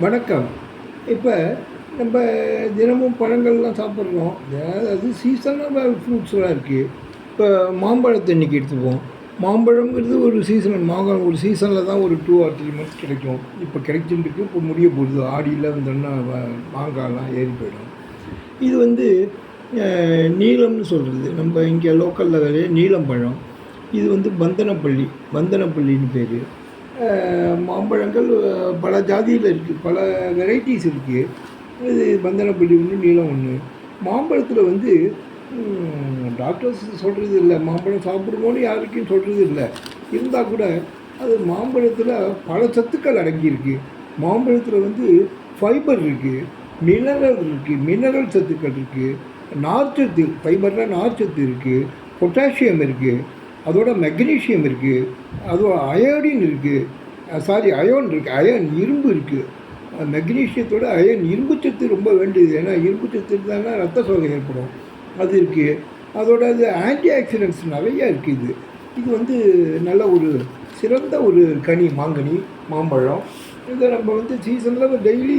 வணக்கம். இப்போ நம்ம தினமும் பழங்கள்லாம் சாப்பிட்றோம். அதாவது சீசனாக ஃப்ரூட்ஸ்லாம் இருக்குது இப்போ மாம்பழத்தை இன்றைக்கி எடுத்துப்போம். மாம்பழங்கிறது ஒரு சீசன் மாங்காய் ஒரு சீசனில் தான் ஒரு டூ ஆர் த்ரீ மந்த்ஸ் கிடைக்கும். இப்போ கிடைச்சிட்டு இருக்கு இப்போ முடிய போகுது. ஆடியில் வந்தோன்னா வ- மாங்காய்லாம் ஏறி போயிடும். இது வந்து நீளம்னு சொல்கிறது நம்ம இங்கே லோக்கலில் விளைய நீளம் பழம். இது வந்து பந்தனப்பள்ளி பந்தனப்பள்ளின்னு பேர். மாம்பழங்கள் பல ஜாதியில் இருக்குது பல வெரைட்டிஸ் இருக்குது இது பந்தனப்பள்ளி ஒன்று நீளம் ஒன்று மாம்பழத்தில் வந்து டாக்டர்ஸ் சொல்கிறது இல்லை. மாம்பழம் சாப்பிடுமோன்னு யாருக்கும் சொல்கிறது இல்லை. இருந்தால் கூட அது மாம்பழத்தில் பல சத்துக்கள் அடங்கியிருக்கு. மாம்பழத்தில் வந்து ஃபைபர் இருக்குது மினரல் இருக்குது மினரல் சத்துக்கள் இருக்குது நார்ச்சத்து ஃபைபரில் நார்ச்சத்து இருக்குது பொட்டாசியம் இருக்குது அதோட மெக்னீஷியம் இருக்குது அதோட அயோடின் இருக்குது சாரி அயோன் இருக்குது அயன் இரும்பு இருக்குது மெக்னீஷியத்தோட அயன் இரும்புச்சத்து ரொம்ப வேண்டியது. ஏன்னா இரும்புச்சத்து இருந்தாங்கன்னா ரத்த சோகை ஏற்படும். அது இருக்குது அதோட அது ஆன்டி ஆக்சிடென்ட்ஸ் நிறையா இருக்குது இது. இது வந்து நல்ல ஒரு சிறந்த ஒரு கனி மாங்கனி மாம்பழம். இதை நம்ம வந்து சீசனில் டெய்லி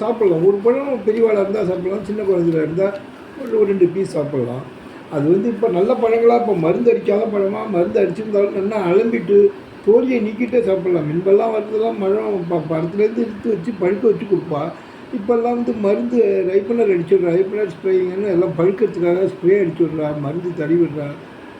சாப்பிட்லாம். ஒரு பழம் பெரியவாளாக இருந்தால் சாப்பிட்லாம் சின்ன குழந்தையில இருந்தால் ஒரு ஒரு ரெண்டு பீஸ் சாப்பிட்லாம். அது வந்து இப்போ நல்ல பழங்களாக இப்போ மருந்து அடிக்காத பழமாக மருந்து அடிச்சிருந்தாலும் நல்லா அலம்பிட்டு தோலியை நீக்கிட்டே சாப்பிட்லாம். முன்பெல்லாம் வரதெல்லாம் மழம் ப பழத்துலேருந்து எடுத்து வச்சு பழுக்க வச்சு கொடுப்பா. இப்போல்லாம் வந்து மருந்து ரைப்பனர் அடிச்சுடுறா ரைப்பனர் ஸ்ப்ரேயிங்னு எல்லாம் பழுக்கிறதுக்காக ஸ்ப்ரே அடிச்சு விட்றா மருந்து தடவி விடுறா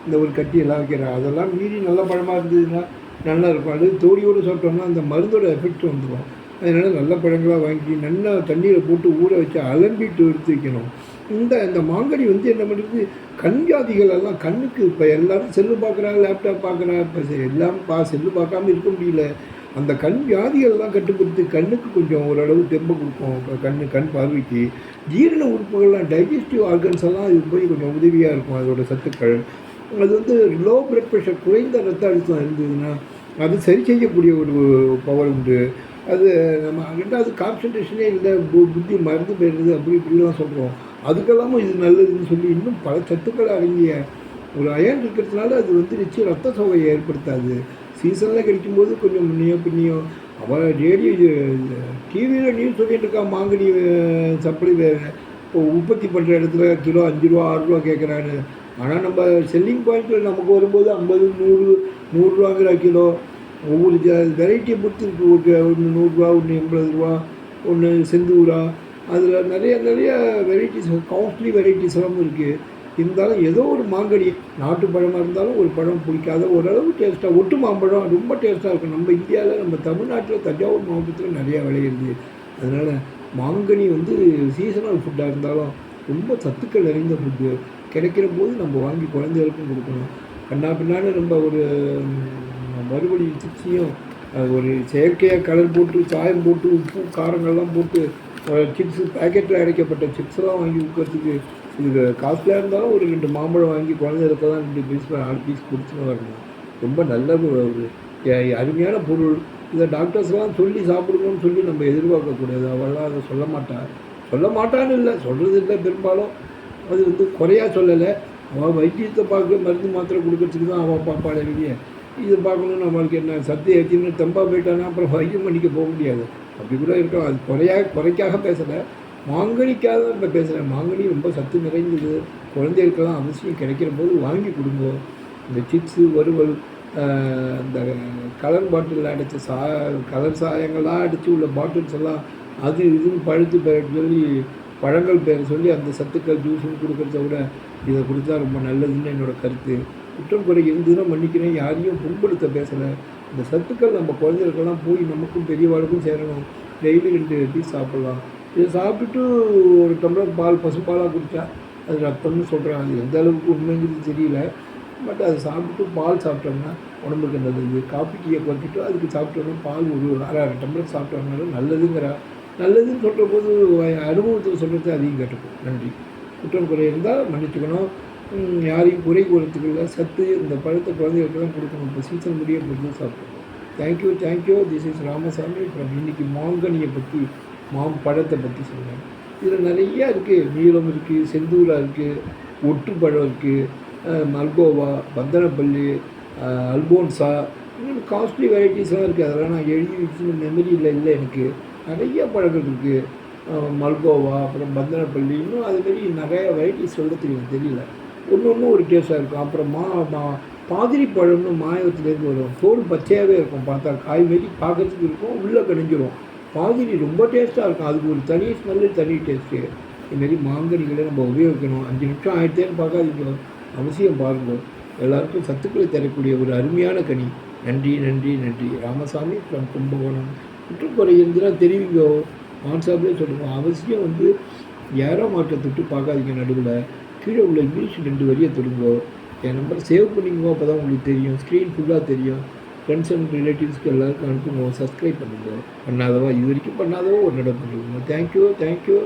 இந்த ஒரு கட்டி எல்லாம் வைக்கிறா. அதெல்லாம் மீறி நல்ல பழமாக இருந்ததுன்னா நல்லா இருக்கும். அது தோடியோடு சாப்பிட்டோம்னா அந்த மருந்தோட எஃபெக்ட் வந்துடும் அதனால் நல்ல பழங்களாக வாங்கி நல்லா தண்ணியில் போட்டு ஊற வச்சு அலம்பிட்டு எடுத்து வைக்கணும். இந்த இந்த மாங்கடி வந்து என்ன பண்ணுறது கண் வியாதிகள் எல்லாம் கண்ணுக்கு இப்போ எல்லாரும் செல்லு பார்க்குறாங்க லேப்டாப் பார்க்குறாங்க. இப்போ எல்லாம் பா செல்லு பார்க்காம இருக்க முடியல. அந்த கண் வியாதிகள்லாம் கட்டுப்படுத்தி கண்ணுக்கு கொஞ்சம் ஓரளவு தெம்ப கொடுக்கும். இப்போ கண்ணு கண் பார்வைக்கு ஜீரண உறுப்புகள்லாம் டைஜஸ்டிவ் ஆர்கன்ஸ் எல்லாம் இது போய் கொஞ்சம் உதவியாக இருக்கும் அதோட சத்துக்கள். அது வந்து லோ பிளட் ப்ரெஷர் குறைந்த ரத்த அழுத்தம் இருந்ததுன்னா அது சரி செய்யக்கூடிய ஒரு பவர் உண்டு. அது நம்ம ரெண்டாவது கான்சன்ட்ரேஷனே இல்லை பு- புத்தி மறந்து போயிடுது அப்படி இப்படிலாம் சொல்கிறோம் அதுக்கெல்லாமும் இது நல்லதுன்னு சொல்லி இன்னும் பல சத்துக்கள் அடங்கிய ஒரு அயன் இருக்கிறதுனால அது வந்து நிச்சயம் ரத்த சோகையை ஏற்படுத்தாது. சீசனில் கிடைக்கும்போது கொஞ்சம் முன்னையோ பின்னையோ அவன் ரேடியோ டிவியில் நியூஸ் சொல்லிட்டு இருக்கான் மாங்கனி சப்ளை இப்போ உற்பத்தி பண்ணுற இடத்துல கிலோ அஞ்சு ரூபா ஆறு ரூபா கேட்குறான்னு ஆனால் நம்ம செல்லிங் பாயிண்ட்டில் நமக்கு வரும்போது ஐம்பது நூறு நூறுரூவாங்கிற கிலோ. ஒவ்வொரு வெரைட்டியை பொறுத்து இருக்குது ஒரு ஒன்று நூறுரூவா ஒன்று எண்பது ரூபா ஒன்று செந்தூரா அதில் நிறைய நிறைய வெரைட்டிஸ் காஸ்ட்லி வெரைட்டிஸ் எல்லாம் இருக்குது இருந்தாலும் ஏதோ ஒரு மாங்கனி நாட்டு பழமாக இருந்தாலும் ஒரு பழம் பிடிக்காத ஓரளவு டேஸ்ட்டாக ஒட்டு மாம்பழம் ரொம்ப டேஸ்ட்டாக இருக்கும். நம்ம இந்தியாவில் நம்ம தமிழ்நாட்டில் தஞ்சாவூர் மாவட்டத்தில் நிறையா விளையிறது அதனால் மாங்கனி வந்து சீசனல் ஃபுட்டாக இருந்தாலும் ரொம்ப சத்துக்கள் நிறைந்த ஃபுட்டு கிடைக்கிற போது நம்ம வாங்கி குழந்தைகளுக்கும் கொடுக்கணும். கண்ணா பின்னாடி நம்ம ஒரு மறுபடி சிப்ஸையும் ஒரு செயற்கையாக கலர் போட்டு சாயம் போட்டு உப்பு காரங்கள்லாம் போட்டு சிப்ஸு பேக்கெட்டில் அடைக்கப்பட்ட சிப்ஸ்லாம் வாங்கி விற்கிறதுக்கு இது காஸ்ட்லியாக இருந்தாலும் ஒரு ரெண்டு மாம்பழம் வாங்கி குழந்தைகளுக்கு தான் ரெண்டு பீஸ் நாலு பீஸ் கொடுத்துன்னு வரணும். ரொம்ப நல்ல ஒரு அருமையான பொருள். இதை டாக்டர்ஸ்லாம் சொல்லி சாப்பிடணும்னு சொல்லி நம்ம எதிர்பார்க்கக்கூடாது அவள்லாம் அதை சொல்ல மாட்டார் சொல்ல மாட்டான்னு இல்லை. சொல்கிறது இல்லை பெரும்பாலும் அது வந்து குறையாக சொல்லலை. அவள் வைத்தியத்தை பார்க்க மருந்து மாத்திரை கொடுக்கறதுக்கு தான் அவள் பார்ப்பாளே வெளியே இது பார்க்கணும்னு நம்மளுக்கு என்ன சத்து ஏற்றின்னு தெம்பாக போயிட்டானா? அப்புறம் வைத்தியம் பண்ணிக்க போக முடியாது. அப்படி கூட இருக்கலாம் அது குறையாக குறைக்காக பேசலை. மாங்கனிக்காக தான் இப்போ பேசுகிறேன் மாங்கனி ரொம்ப சத்து நிறைந்தது. குழந்தைகளுக்கெல்லாம் அவசியம் கிடைக்கிற போது வாங்கி கொடுங்க. இந்த சிப்ஸு வறுவல் இந்த கலர் பாட்டிலில் அடித்த சா கலர் சாயங்கள்லாம் அடித்து உள்ள பாட்டில்ஸ் எல்லாம் அது இதுன்னு பழுத்து பேர் சொல்லி பழங்கள் பேர் சொல்லி அந்த சத்துக்கள் ஜூஸுன்னு கொடுக்குறத விட இதை கொடுத்தா ரொம்ப நல்லதுன்னு என்னோட கருத்து. குற்றம் குறை இருந்ததுன்னா மன்னிக்கிறேன். யாரையும் புண்படுத்த பேசலை. இந்த சத்துக்கள் நம்ம குழந்தைகளுக்கெல்லாம் போய் நமக்கும் பெரியவாளுக்கும் சேரணும். டெய்லி ரெண்டு பீஸ் சாப்பிட்லாம். இதை சாப்பிட்டுட்டு ஒரு டம்ளர் பால் பசுப்பாலாக குடித்தா அது ரத்தம்னு சொல்கிறாங்க அது எந்த அளவுக்கு உண்மைங்கிறது தெரியல. பட் அதை சாப்பிட்டு பால் சாப்பிட்டோம்னா உடம்புக்கு நல்லது. காஃபி டீயை குறைச்சிட்டு அதுக்கு சாப்பிட்டோம்னா பால் ஒரு அரை அரை டம்ளர் சாப்பிட்டோம்னாலும் நல்லதுங்கிறா. நல்லதுன்னு சொல்கிற போது அனுபவத்தில் சொல்கிறது அதிகம் கேட்டுக்கும் நன்றி. குற்றம் குறை இருந்தால் மன்னிச்சுக்கணும். யாரையும் குறை கூறத்துக்குள்ள இல்லை சத்து இந்த பழத்தை குழந்தைகளுக்கெல்லாம் கொடுக்கணும். இப்போ சீசன் முடிய பொறுத்து சாப்பிடணும் thank you thank you this is Ramasamy. அப்புறம் இன்னைக்கு மாங்கனியை பற்றி மாம் பழத்தை பற்றி சொன்னேன் இதில் நிறையா இருக்குது நீளம் இருக்குது செந்தூரா இருக்குது ஒட்டுப்பழம் இருக்குது மல்கோவா பந்தனப்பள்ளி அல்போன்ஸா அல்போன்சா இன்னும் காஸ்ட்லி வெரைட்டிஸ்லாம் இருக்குது அதெல்லாம் நான் எழுதி வச்சு மெமரி இல்லை இல்லை எனக்கு. நிறைய பழங்கள் இருக்குது மல்கோவா அப்புறம் பந்தனப்பள்ளி இன்னும் அதுமாரி நிறைய வெரைட்டிஸ் சொல்கிறதுக்கு எனக்கு தெரியல. ஒன்று ஒன்று ஒரு டேஸ்ட்டாக இருக்கும். அப்புறம் மா மா பாதிரி பழம்னு மாயத்துலேருந்து வரும். தோல் பச்சையாகவே இருக்கும். பார்த்தா காய் மாரி பார்க்கறதுக்கு இருக்கும். உள்ளே கணிஞ்சிரும் பாதிரி ரொம்ப டேஸ்ட்டாக இருக்கும். அதுக்கு ஒரு தனி ஸ்மெல்லு தனி டேஸ்ட்டு இதுமாரி மாங்கனிகளை நம்ம உபயோகிக்கணும். அஞ்சு நிமிஷம் ஆயிடுத்தேன்னு பார்க்காதீங்க. அவசியம் பாருங்கள் எல்லாருக்கும் சத்துக்களை தரக்கூடிய ஒரு அருமையான கனி. நன்றி நன்றி நன்றி. ராமசாமி ஃப்ரம் கும்பகோணம். குற்றக்குறை இருந்தால் தெரிவிங்க. வாட்ஸ்அப்லேயே சொல்லுங்கள் அவசியம் வந்து யாரோ மார்க்கை தொட்டு பார்க்காதீங்க நடுவில். கீழே உள்ள இங்கிலீஷ் ரெண்டு வரியை தொடுங்கோ. என் நம்பர் சேவ் பண்ணிங்கோ அப்போ தான் உங்களுக்கு தெரியும். ஸ்க்ரீன் ஃபுல்லாக தெரியும். ஃப்ரெண்ட்ஸ் அண்ட் ரிலேட்டிவ்ஸ்க்கு எல்லாருக்கும் அனுப்புங்க. சப்ஸ்கிரைப் பண்ணுங்க. பண்ணாதவா இது வரைக்கும் பண்ணாதவோ ஒரு நடம் பண்ணுங்க தேங்க்யூ தேங்க்யூ